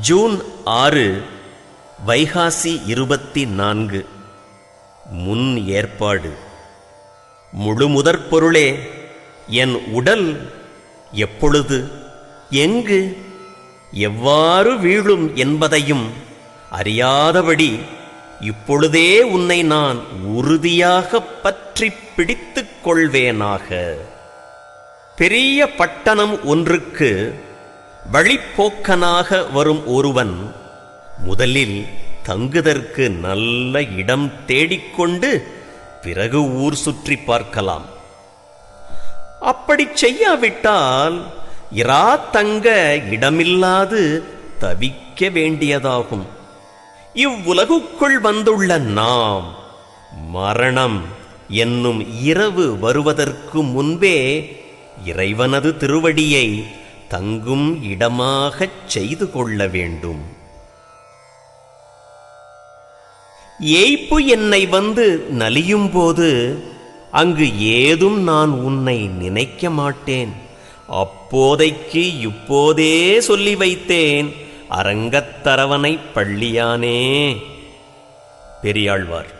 June ஆறு வைகாசி இருபத்தி நான்கு. முன் ஏற்பாடு. முழுமுதற் பொருளே என் உடல் எப்பொழுது எங்கு எவ்வாறு வீழும் என்பதையும் அறியாதபடி இப்பொழுதே உன்னை நான் உறுதியாக பற்றி பிடித்துக் கொள்வேனாக. பெரிய பட்டணம் ஒன்றுக்கு வழிப்போக்கனாக வரும் ஒருவன் முதலில் தங்குதற்கு நல்ல இடம் தேடிக்கொண்டு பிறகு ஊர் சுற்றி பார்க்கலாம். அப்படி செய்யாவிட்டால் இரா தங்க இடமில்லாது தவிக்க வேண்டியதாகும். இவ்வுலகுக்குள் வந்துள்ள நாம் மரணம் என்னும் இரவு வருவதற்கு முன்பே இறைவனது திருவடியை தங்கும் இடமாகச் செய்து கொள்ள வேண்டும். ஏய்ப்பு என்னை வந்து நலியும் போது அங்கு ஏதும் நான் உன்னை நினைக்க மாட்டேன். அப்போதைக்கு இப்போதே சொல்லி வைத்தேன் அரங்கத்தரவனை பள்ளியானே. பெரியாழ்வார்.